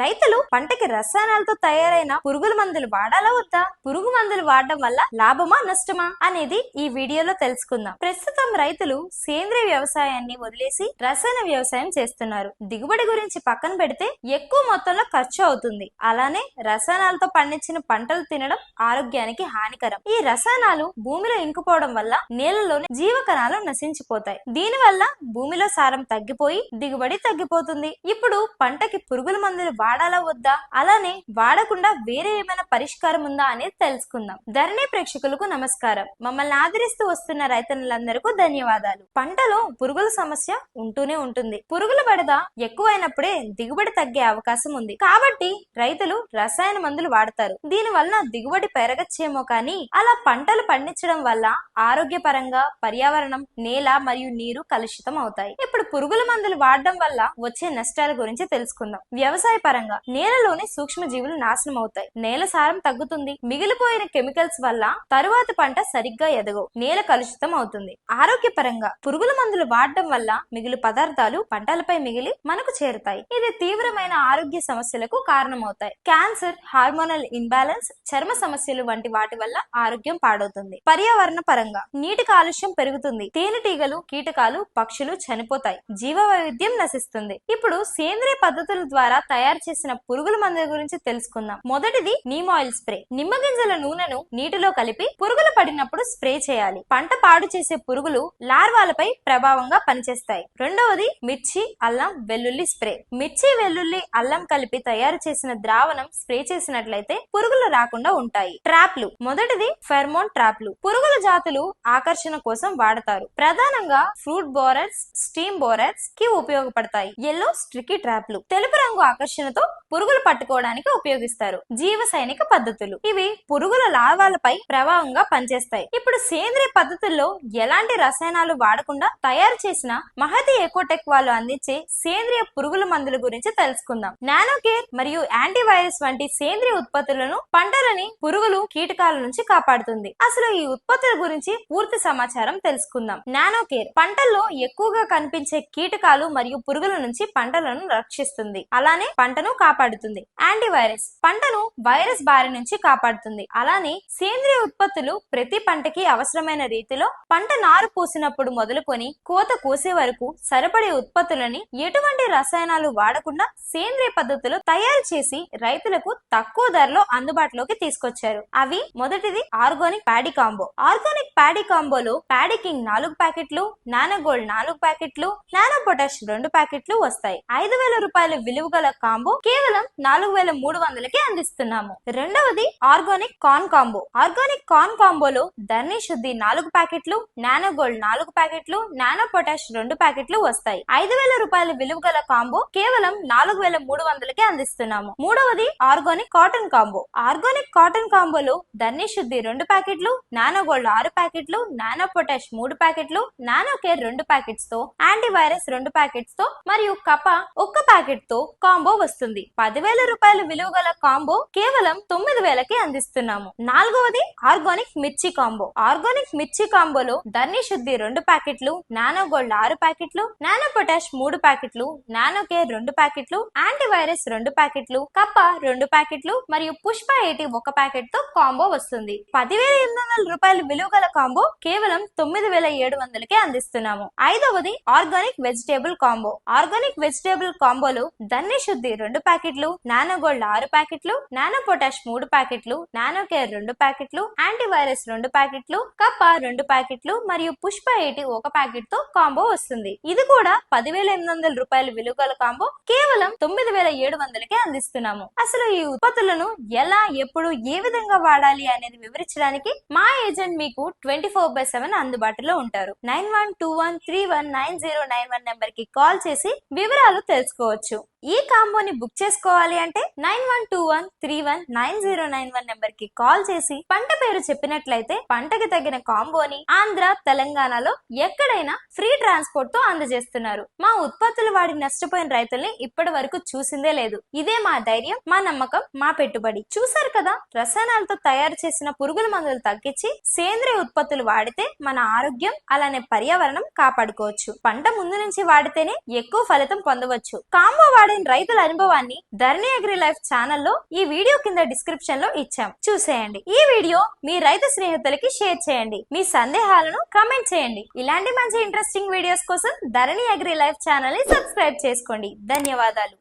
రైతులు పంటకి రసాయనాలతో తయారైన పురుగుల మందులు వాడాలా వద్దా? పురుగు మందులు వాడడం వల్ల లాభమా నష్టమా అనేది ఈ వీడియోలో తెలుసుకుందాం. ప్రస్తుతం రైతులు సేంద్రియ వ్యవసాయాన్ని వదిలేసి రసాయన వ్యవసాయం చేస్తున్నారు. దిగుబడి గురించి పక్కన పెడితే ఎక్కువ మొత్తంలో ఖర్చు అవుతుంది. అలానే రసాయనాలతో పండించిన పంటలు తినడం ఆరోగ్యానికి హానికరం. ఈ రసాయనాలు భూమిలో ఇంకుపోవడం వల్ల నేలలోని జీవకణాలు నశించిపోతాయి. దీనివల్ల భూమిలో సారం తగ్గిపోయి దిగుబడి తగ్గిపోతుంది. ఇప్పుడు పంటకి పురుగుల మందులు వాడాలా వద్దా? అలానే వాడకుండా వేరే ఏమైనా పరిష్కారం ఉందా అనేది తెలుసుకుందాం. ధరణి ప్రేక్షకులకు నమస్కారం. మమ్మల్ని ఆదరిస్తూ వస్తున్న రైతన్నులందరికీ ధన్యవాదాలు. పంటలో పురుగుల సమస్య ఉంటూనే ఉంటుంది. పురుగుల బడద ఎక్కువైనప్పుడే దిగుబడి తగ్గే అవకాశం ఉంది. కాబట్టి రైతులు రసాయన మందులు వాడతారు. దీని వలన దిగుబడి పెరగచ్చేమో కానీ అలా పంటలు పండించడం వల్ల ఆరోగ్యపరంగా పర్యావరణం నేల మరియు నీరు కలుషితం అవుతాయి. ఇప్పుడు పురుగుల మందులు వాడడం వల్ల వచ్చే నష్టాల గురించి తెలుసుకుందాం. వ్యవసాయ పరంగా నేలలోని సూక్ష్మ జీవులు నాశనం అవుతాయి. నేల సారం తగ్గుతుంది. మిగిలిపోయిన కెమికల్స్ వల్ల తరువాత పంట సరిగ్గా ఎదగవు. నేల కలుషితం అవుతుంది. ఆరోగ్యపరంగా పురుగుల మందులు వాడడం వల్ల మిగిలి పదార్థాలు పంటలపై మిగిలి మనకు చేరుతాయి. ఇది తీవ్రమైన ఆరోగ్య సమస్యలకు కారణమవుతాయి. క్యాన్సర్ హార్మోనల్ ఇన్బాలెన్స్ చర్మ సమస్యలు వంటి వాటి వల్ల ఆరోగ్యం పాడవుతుంది. పర్యావరణ పరంగా నీటి కాలుష్యం పెరుగుతుంది. తేనెటీగలు కీటకాలు పక్షులు చనిపోతాయి. జీవ వైవిధ్యం నశిస్తుంది. ఇప్పుడు సేంద్రియ పద్ధతుల ద్వారా తయారు చేసిన పురుగుల మందుల గురించి తెలుసుకుందాం. మొదటిది నీమ్ ఆయిల్ స్ప్రే. నిమ్మ గింజల నూనెను నీటిలో కలిపి పురుగులు పడినప్పుడు స్ప్రే చేయాలి. పంట పాడు చేసే పురుగులు లార్వాలపై ప్రభావంగా పనిచేస్తాయి. రెండవది మిర్చి అల్లం వెల్లుల్లి స్ప్రే. మిర్చి వెల్లుల్లి అల్లం కలిపి తయారు చేసిన ద్రావణం స్ప్రే చేసినట్లయితే పురుగులు రాకుండా ఉంటాయి. ట్రాప్లు. మొదటిది ఫెర్మోన్ ట్రాప్లు. పురుగుల జాతులు ఆకర్షణ కోసం వాడతారు. ప్రధానంగా ఫ్రూట్ బోరర్స్ స్టీమ్ బోరర్స్కి ఉపయోగపడతాయి. ఎల్లో స్ట్రికీ ట్రాప్లు. తెలుపు రంగు ఆకర్షణ ఆకర్షణతో పురుగులు పట్టుకోవడానికి ఉపయోగిస్తారు. జీవ సైనిక పద్ధతులు. ఇవి పురుగుల లార్వాలపై ప్రభావంగా పనిచేస్తాయి. ఇప్పుడు సేంద్రియ పద్ధతుల్లో ఎలాంటి రసాయనాలు వాడకుండా తయారు చేసిన మహతి ఎకోటెక్ వాళ్ళు అందించే సేంద్రియ పురుగుల మందుల గురించి తెలుసుకుందాం. నానోకేర్ మరియు యాంటీవైరస్ వంటి సేంద్రియ ఉత్పత్తులను పంటలని పురుగులు కీటకాల నుంచి కాపాడుతుంది. అసలు ఈ ఉత్పత్తుల గురించి పూర్తి సమాచారం తెలుసుకుందాం. నానోకేర్ పంటల్లో ఎక్కువగా కనిపించే కీటకాలు మరియు పురుగుల నుంచి పంటలను రక్షిస్తుంది. అలానే పంట పంటను కాపాడుతుంది. యాంటీవైరస్ పంటను వైరస్ బారి నుంచి కాపాడుతుంది. అలానే సేంద్రియ ఉత్పత్తులు ప్రతి పంటకి అవసరమైన రీతిలో పంట నారు పూసినప్పుడు మొదలుకొని కోత కోసే వరకు సరిపడే ఉత్పత్తులని ఎటువంటి రసాయనాలు వాడకుండా సేంద్రియ పద్ధతిలో తయారు చేసి రైతులకు తక్కువ ధరలో అందుబాటులోకి తీసుకొచ్చారు. అవి మొదటిది organic paddy combo. Organic paddy కాంబోలో paddy king నాలుగు ప్యాకెట్లు నానో గోల్డ్ నాలుగు ప్యాకెట్లు నానో పొటాష్ రెండు ప్యాకెట్లు వస్తాయి. ఐదు వేల రూపాయల విలువ గల కాంబో కేవలం నాలుగు వేల మూడు వందలకే అందిస్తున్నాము. రెండవది organic corn combo. Organic corn కాంబోలో ధర్ని శుద్ధి నాలుగు ప్యాకెట్లు నానో గోల్డ్ నాలుగు ప్యాకెట్లు నానో పొటాష్ రెండు ప్యాకెట్లు వస్తాయి. ఐదు వేల రూపాయల విలువ గల కాంబో కేవలం నాలుగు వేల మూడు వందలకే అందిస్తున్నాము. మూడవది organic cotton combo. Organic cotton కాంబోలో ధర్ని శుద్ధి రెండు ప్యాకెట్లు నానో గోల్డ్ ఆరు ప్యాకెట్లు నానో పొటాష్ మూడు ప్యాకెట్లు నానో కేర్ రెండు ప్యాకెట్స్తో యాంటీవైరస్ రెండు ప్యాకెట్స్తో మరియు కప ఒక్క ప్యాకెట్తో కాంబో వస్తుంది. పదివేల రూపాయల విలువ గల కాంబో కేవలం తొమ్మిది వేలకి అందిస్తున్నాము. నాలుగవది ఆర్గానిక్ మిర్చి కాంబో. ఆర్గానిక్ మిర్చి కాంబోలో ధర్ని శుద్ధి రెండు ప్యాకెట్లు నానో గోల్డ్ ఆరు ప్యాకెట్లు నానో పొటాష్ మూడు ప్యాకెట్లు నానో కేర్ రెండు ప్యాకెట్లు యాంటీవైరస్ రెండు ప్యాకెట్లు కప్ప రెండు ప్యాకెట్లు మరియు పుష్ప ఎయిటీ ఒక ప్యాకెట్తో కాంబో వస్తుంది. పదివేల ఎనిమిది వందల రూపాయల విలువ గల కాంబో కేవలం తొమ్మిది వేల ఏడు వందలకే అందిస్తున్నాము. ఐదవది organic vegetable combo. Organic vegetable కాంబోలు Dhanya Shuddhi రెండు ప్యాకెట్లు నానో గోల్డ్ ఆరు ప్యాకెట్లు నానో పొటాష్ మూడు ప్యాకెట్లు నానో కేర్ రెండు ప్యాకెట్లు యాంటీవైరస్ రెండు ప్యాకెట్లు కప్ప రెండు ప్యాకెట్లు మరియు పుష్ప ఎయిటీ ఒక ప్యాకెట్తో కాంబో వస్తుంది. ఇది కూడా పదివేల ఎనిమిది వందల రూపాయల విలువ గల కాంబో కేవలం తొమ్మిది వేల ఏడు వందలకే అందిస్తున్నాము. అసలు ఈ ఉత్పత్తులను ఎలా ఎప్పుడు ఏ విధంగా వాడాలి అనేది వివరించడానికి మా ఏజెంట్ మీకు ట్వంటీ ఫోర్ బై సెవెన్ అందుబాటులో ఉంటారు. Nine one two one three one nine zero nine one నెంబర్కి కాల్ చేసి వివరాలు తెలుసుకోవచ్చు. ఈ కాంబోని బుక్ చేసుకోవాలి అంటే nine one two one three one nine zero nine one నెంబర్కి కాల్ చేసి పంట పేరు చెప్పినట్లయితే పంటకి తగిన కాంబోని ఆంధ్ర తెలంగాణలో ఎక్కడైనా ఫ్రీ ట్రాన్స్పోర్ట్తో అందజేస్తున్నారు. మా ఉత్పత్తులు వాడి నష్టపోయిన రైతుల్ని ఇప్పటి వరకు చూసిందే లేదు. ఇదే మా ధైర్యం మా నమ్మకం మా పెట్టుబడి. చూసారు కదా రసాయనాలతో తయారు చేసిన పురుగుల మందులు తగ్గించి సేంద్రియ ఉత్పత్తులు వాడితే మన ఆరోగ్యం అలానే పర్యావరణం కాపాడుకోవచ్చు. పంట ముందు నుంచి వాడితేనే ఎక్కువ ఫలితం పొందవచ్చు. కాంబో వాడిన రైతుల అనుభవం అనుభవాన్ని ధరణి అగ్రి లైఫ్ ఛానల్లో ఈ వీడియో కింద డిస్క్రిప్షన్లో ఇచ్చాం. చూసేయండి. ఈ వీడియో మీ రైతు స్నేహితులకి షేర్ చేయండి. మీ సందేహాలను కమెంట్ చేయండి. ఇలాంటి మంచి ఇంట్రెస్టింగ్ వీడియోస్ కోసం ధరణి అగ్రి లైఫ్ ఛానల్ని సబ్స్క్రైబ్ చేసుకోండి. ధన్యవాదాలు.